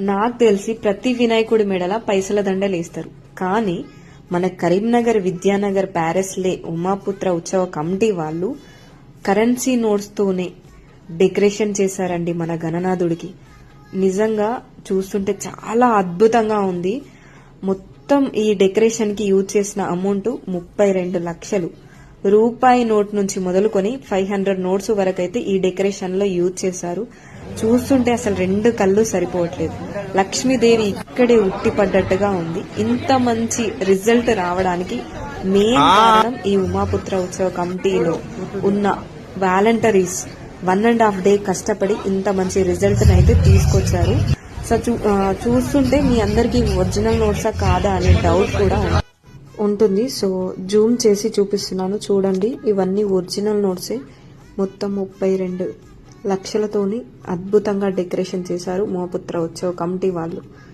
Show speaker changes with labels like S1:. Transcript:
S1: నాకు తెలిసి ప్రతి వినాయకుడి మెడల పైసల దండలు వేస్తారు కానీ మన కరీంనగర్ విద్యానగర్ ప్యారెస్లే ఉమాపుత్ర ఉత్సవ కమిటీ వాళ్ళు కరెన్సీ నోట్స్తోనే డెకరేషన్ చేశారండి మన గణనాథుడికి. నిజంగా చూస్తుంటే చాలా అద్భుతంగా ఉంది. మొత్తం ఈ డెకరేషన్కి యూజ్ చేసిన అమౌంట్ ముప్పై రెండు లక్షలు. రూపాయి నోట్ నుంచి మొదలుకొని ఫైవ్ హండ్రెడ్ నోట్స్ వరకు అయితే ఈ డెకరేషన్లో యూజ్ చేశారు. చూస్తుంటే అసలు రెండు కళ్ళు సరిపోవట్లేదు. లక్ష్మీదేవి ఇక్కడే ఉట్టి పడ్డట్టుగా ఉంది. ఇంత మంచి రిజల్ట్ రావడానికి మెయిన్ కారణం ఈ ఉమాపుత్ర ఉత్సవ కమిటీలో ఉన్న volunteers. One and half day కష్టపడి ఇంత మంచి రిజల్ట్ అయితే తీసుకొచ్చారు. సో చూ- చూస్తుంటే మీ అందరికి ఒరిజినల్ నోట్సా కాదా అనే డౌట్ కూడా. ఉంటుంది. సో జూమ్ చేసి చూపిస్తున్నాను. చూడండి ఇవన్నీ ఒరిజినల్ నోట్సే. మొత్తం ముప్పై రెండు లక్షలతోని అద్భుతంగా డెకరేషన్ చేశారు మోపుత్ర ఉత్సవ కమిటీ వాళ్ళు.